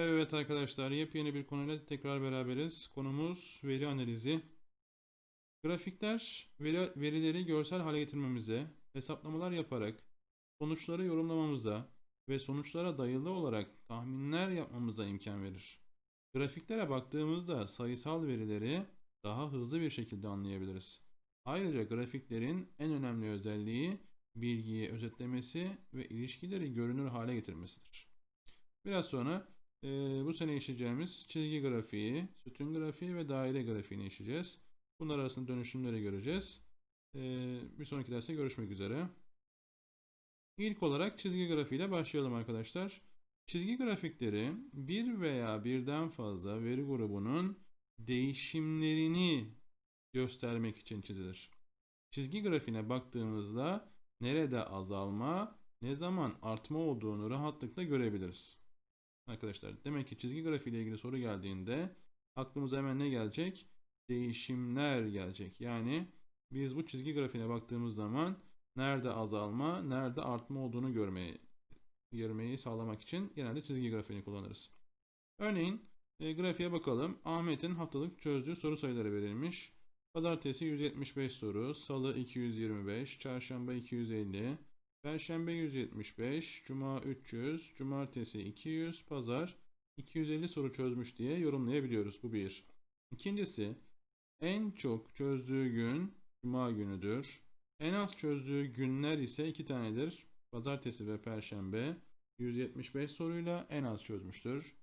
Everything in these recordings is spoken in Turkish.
Evet arkadaşlar yepyeni bir konuyla tekrar beraberiz. Konumuz veri analizi. Grafikler veri, verileri görsel hale getirmemize, hesaplamalar yaparak sonuçları yorumlamamıza ve sonuçlara dayalı olarak tahminler yapmamıza imkan verir. Grafiklere baktığımızda sayısal verileri daha hızlı bir şekilde anlayabiliriz. Ayrıca grafiklerin en önemli özelliği bilgiyi özetlemesi ve ilişkileri görünür hale getirmesidir. Biraz sonra e, bu sene işleyeceğimiz çizgi grafiği, sütun grafiği ve daire grafiğini işleyeceğiz. Bunlar arasında dönüşümleri göreceğiz. E, bir sonraki derste görüşmek üzere. İlk olarak çizgi grafiğiyle başlayalım arkadaşlar. Çizgi grafikleri bir veya birden fazla veri grubunun değişimlerini göstermek için çizilir. Çizgi grafiğine baktığımızda nerede azalma, ne zaman artma olduğunu rahatlıkla görebiliriz. Arkadaşlar demek ki çizgi grafiği ile ilgili soru geldiğinde aklımıza hemen ne gelecek? Değişimler gelecek. Yani biz bu çizgi grafiğine baktığımız zaman nerede azalma, nerede artma olduğunu görmeyi görmeyi sağlamak için genelde çizgi grafiğini kullanırız. Örneğin e, grafiğe bakalım. Ahmet'in haftalık çözdüğü soru sayıları verilmiş. Pazartesi 175 soru, Salı 225, Çarşamba 250, Perşembe 175, Cuma 300, Cumartesi 200, Pazar 250 soru çözmüş diye yorumlayabiliyoruz. Bu bir. İkincisi, en çok çözdüğü gün Cuma günüdür. En az çözdüğü günler ise iki tanedir. Pazartesi ve Perşembe 175 soruyla en az çözmüştür.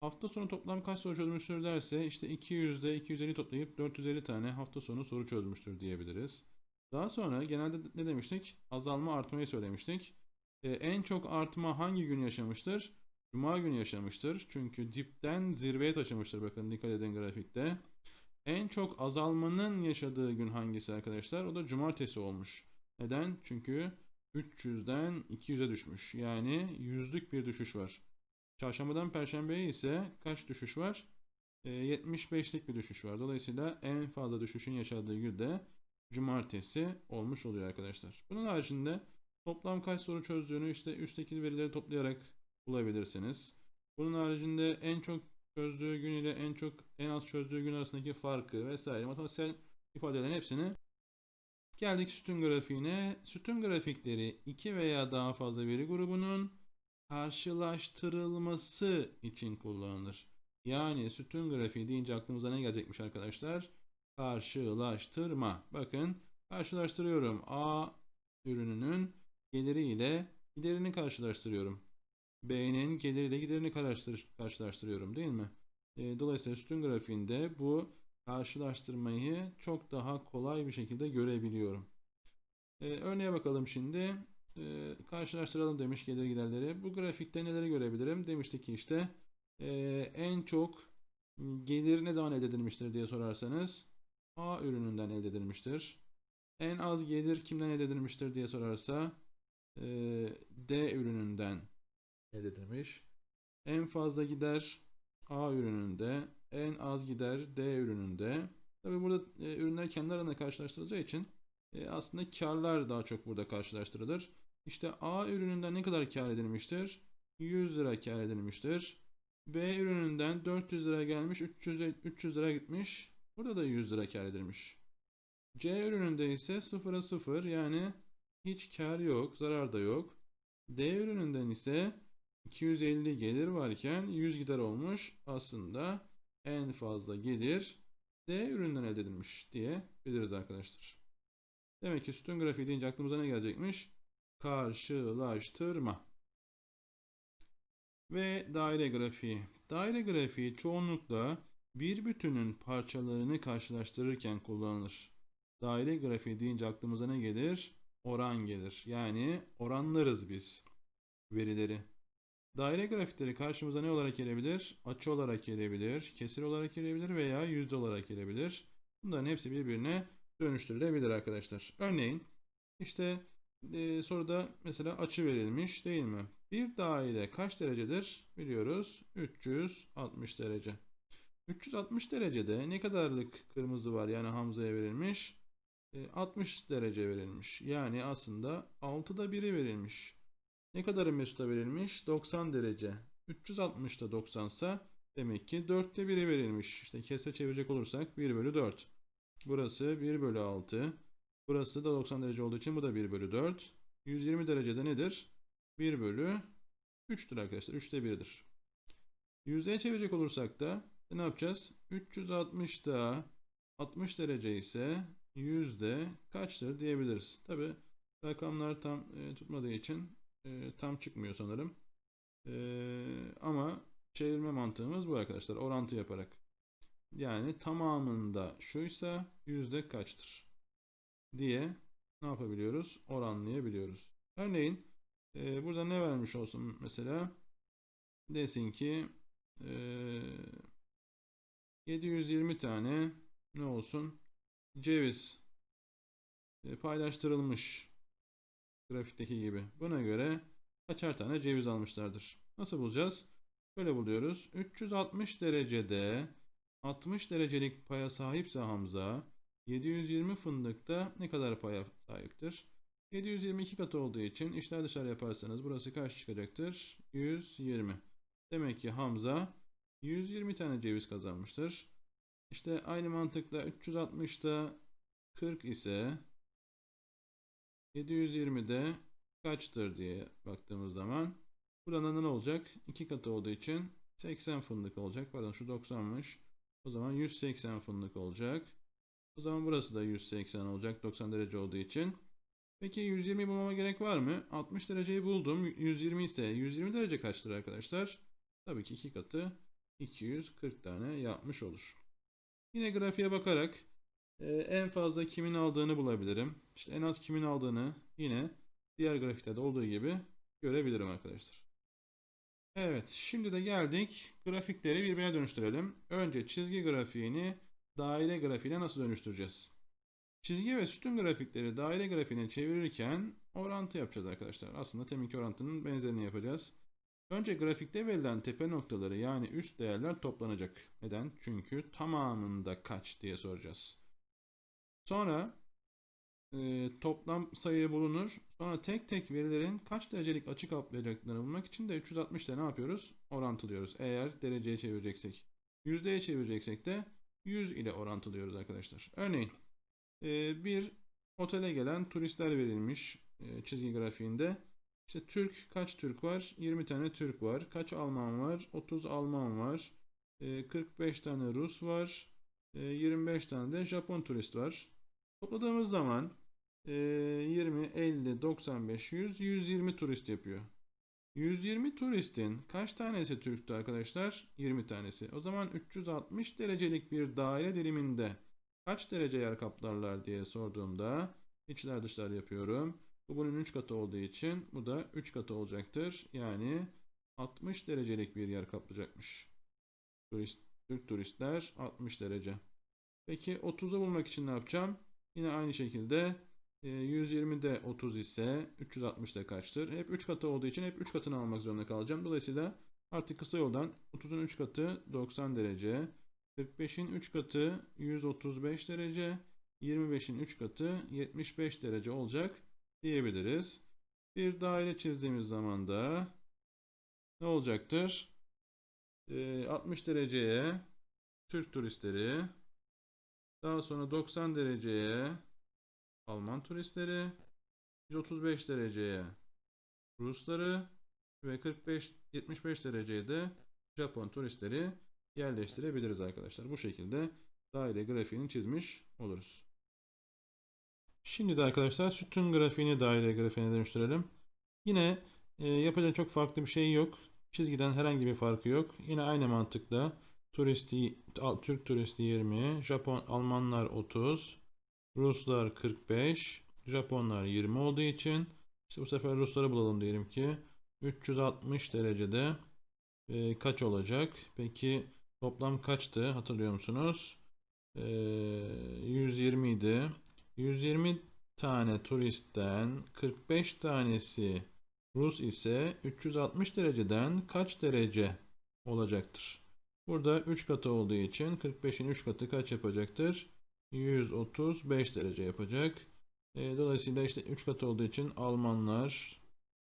Hafta sonu toplam kaç soru çözmüştür derse işte 200'de 250 toplayıp 450 tane hafta sonu soru çözmüştür diyebiliriz. Daha sonra genelde ne demiştik? Azalma artmayı söylemiştik. Ee, en çok artma hangi gün yaşamıştır? Cuma günü yaşamıştır. Çünkü dipten zirveye taşımıştır. Bakın dikkat edin grafikte. En çok azalmanın yaşadığı gün hangisi arkadaşlar? O da cumartesi olmuş. Neden? Çünkü 300'den 200'e düşmüş. Yani yüzlük bir düşüş var. Çarşambadan perşembeye ise kaç düşüş var? E, 75'lik bir düşüş var. Dolayısıyla en fazla düşüşün yaşadığı gün de cumartesi olmuş oluyor arkadaşlar. Bunun haricinde toplam kaç soru çözdüğünü işte üstteki verileri toplayarak bulabilirsiniz. Bunun haricinde en çok çözdüğü gün ile en çok en az çözdüğü gün arasındaki farkı vesaire matematiksel ifadelerin hepsini geldik sütun grafiğine. Sütun grafikleri iki veya daha fazla veri grubunun karşılaştırılması için kullanılır. Yani sütun grafiği deyince aklımıza ne gelecekmiş arkadaşlar? Karşılaştırma. Bakın karşılaştırıyorum. A ürününün geliri ile giderini karşılaştırıyorum. B'nin geliriyle giderini karşılaştırıyorum değil mi? E, dolayısıyla sütun grafiğinde bu karşılaştırmayı çok daha kolay bir şekilde görebiliyorum. E, örneğe bakalım şimdi. E, karşılaştıralım demiş gelir giderleri. Bu grafikte neleri görebilirim? Demiştik ki işte en çok gelir ne zaman elde edilmiştir diye sorarsanız A ürününden elde edilmiştir. En az gelir kimden elde edilmiştir diye sorarsa e, D ürününden elde edilmiş. En fazla gider A ürününde, en az gider D ürününde. Tabi burada e, ürünler kendi arasında karşılaştırılacağı için e, aslında karlar daha çok burada karşılaştırılır. İşte A ürününden ne kadar kar edilmiştir? 100 lira kar edilmiştir. B ürününden 400 lira gelmiş, 300, 300 lira gitmiş. Burada da 100 lira kar edilmiş. C ürününde ise 0'a 0 yani hiç kar yok, zarar da yok. D ürününden ise 250 gelir varken 100 gider olmuş. Aslında en fazla gelir D üründen elde edilmiş diye biliriz arkadaşlar. Demek ki sütun grafiği deyince aklımıza ne gelecekmiş? Karşılaştırma. Ve daire grafiği. Daire grafiği çoğunlukla bir bütünün parçalarını karşılaştırırken kullanılır. Daire grafiği deyince aklımıza ne gelir? Oran gelir. Yani oranlarız biz verileri. Daire grafikleri karşımıza ne olarak gelebilir? Açı olarak gelebilir, kesir olarak gelebilir veya yüzde olarak gelebilir. Bunların hepsi birbirine dönüştürülebilir arkadaşlar. Örneğin işte e, soruda mesela açı verilmiş değil mi? Bir daire kaç derecedir? Biliyoruz 360 derece. 360 derecede ne kadarlık kırmızı var yani Hamza'ya verilmiş? E, 60 derece verilmiş. Yani aslında 6'da biri verilmiş. Ne kadarı Mesut'a verilmiş? 90 derece. 360'da 90 ise demek ki 4'te 1'i verilmiş. İşte kesre çevirecek olursak 1 bölü 4. Burası 1 bölü 6. Burası da 90 derece olduğu için bu da 1 bölü 4. 120 derecede nedir? 1 bölü 3'tür arkadaşlar. 3'te 1'dir. Yüzdeye çevirecek olursak da ne yapacağız? 360'da 60 derece ise yüzde kaçtır diyebiliriz. Tabi rakamlar tam e, tutmadığı için e, tam çıkmıyor sanırım. E, ama çevirme mantığımız bu arkadaşlar. Orantı yaparak. Yani tamamında şuysa yüzde kaçtır diye ne yapabiliyoruz? Oranlayabiliyoruz. Örneğin e, burada ne vermiş olsun mesela? Desin ki e, 720 tane ne olsun? Ceviz e, paylaştırılmış grafikteki gibi. Buna göre kaçar tane ceviz almışlardır. Nasıl bulacağız? Böyle buluyoruz. 360 derecede 60 derecelik paya sahipse Hamza 720 fındıkta ne kadar paya sahiptir? 722 katı olduğu için işler dışarı yaparsanız burası kaç çıkacaktır? 120. Demek ki Hamza 120 tane ceviz kazanmıştır. İşte aynı mantıkla 360'da 40 ise 720'de kaçtır diye baktığımız zaman burada ne olacak? 2 katı olduğu için 80 fındık olacak. Pardon şu 90'mış. O zaman 180 fındık olacak. O zaman burası da 180 olacak 90 derece olduğu için. Peki 120 bulmama gerek var mı? 60 dereceyi buldum. 120 ise 120 derece kaçtır arkadaşlar? Tabii ki 2 katı 240 tane yapmış olur. Yine grafiğe bakarak e, en fazla kimin aldığını bulabilirim. İşte en az kimin aldığını yine diğer grafiklerde olduğu gibi görebilirim arkadaşlar. Evet, şimdi de geldik grafikleri birbirine dönüştürelim. Önce çizgi grafiğini daire grafiğine nasıl dönüştüreceğiz? Çizgi ve sütun grafikleri daire grafiğine çevirirken orantı yapacağız arkadaşlar. Aslında teminki orantının benzerini yapacağız. Önce grafikte verilen tepe noktaları yani üst değerler toplanacak. Neden? Çünkü tamamında kaç diye soracağız. Sonra e, toplam sayı bulunur. Sonra tek tek verilerin kaç derecelik açı kaplayacaklarını bulmak için de 360 ile ne yapıyoruz? Orantılıyoruz. Eğer dereceye çevireceksek. Yüzdeye çevireceksek de 100 ile orantılıyoruz arkadaşlar. Örneğin e, bir otele gelen turistler verilmiş e, çizgi grafiğinde. İşte Türk kaç Türk var? 20 tane Türk var. Kaç Alman var? 30 Alman var. E, 45 tane Rus var. E, 25 tane de Japon turist var. Topladığımız zaman e, 20, 50, 95, 100, 120 turist yapıyor. 120 turistin kaç tanesi Türktü arkadaşlar? 20 tanesi. O zaman 360 derecelik bir daire diliminde kaç derece yer kaplarlar diye sorduğumda içler dışlar yapıyorum. Bu bunun 3 katı olduğu için bu da 3 katı olacaktır. Yani 60 derecelik bir yer kaplayacakmış. Turist, Türk turistler 60 derece. Peki 30'u bulmak için ne yapacağım? Yine aynı şekilde 120'de 30 ise 360'da kaçtır? Hep 3 katı olduğu için hep 3 katını almak zorunda kalacağım. Dolayısıyla artık kısa yoldan 30'un 3 katı 90 derece. 45'in 3 katı 135 derece. 25'in 3 katı 75 derece olacak diyebiliriz. Bir daire çizdiğimiz zaman da ne olacaktır? 60 dereceye Türk turistleri daha sonra 90 dereceye Alman turistleri 135 dereceye Rusları ve 45 75 dereceye de Japon turistleri yerleştirebiliriz arkadaşlar. Bu şekilde daire grafiğini çizmiş oluruz. Şimdi de arkadaşlar sütun grafiğini daire grafiğine dönüştürelim. Yine e, yapacak çok farklı bir şey yok. Çizgiden herhangi bir farkı yok. Yine aynı mantıkla turisti, Türk turisti 20, Japon Almanlar 30, Ruslar 45, Japonlar 20 olduğu için işte bu sefer Rusları bulalım diyelim ki 360 derecede e, kaç olacak? Peki toplam kaçtı? Hatırlıyor musunuz? E, 120 idi. 120 tane turistten 45 tanesi Rus ise 360 dereceden kaç derece olacaktır? Burada 3 katı olduğu için 45'in 3 katı kaç yapacaktır? 135 derece yapacak. E, dolayısıyla işte 3 katı olduğu için Almanlar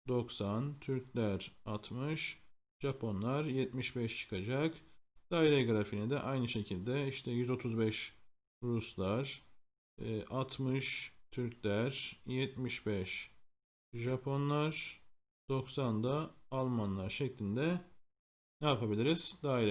90, Türkler 60, Japonlar 75 çıkacak. Daire grafiğine de aynı şekilde işte 135 Ruslar, e, 60 Türkler, 75 Japonlar, 90 da Almanlar şeklinde ne yapabiliriz? Daire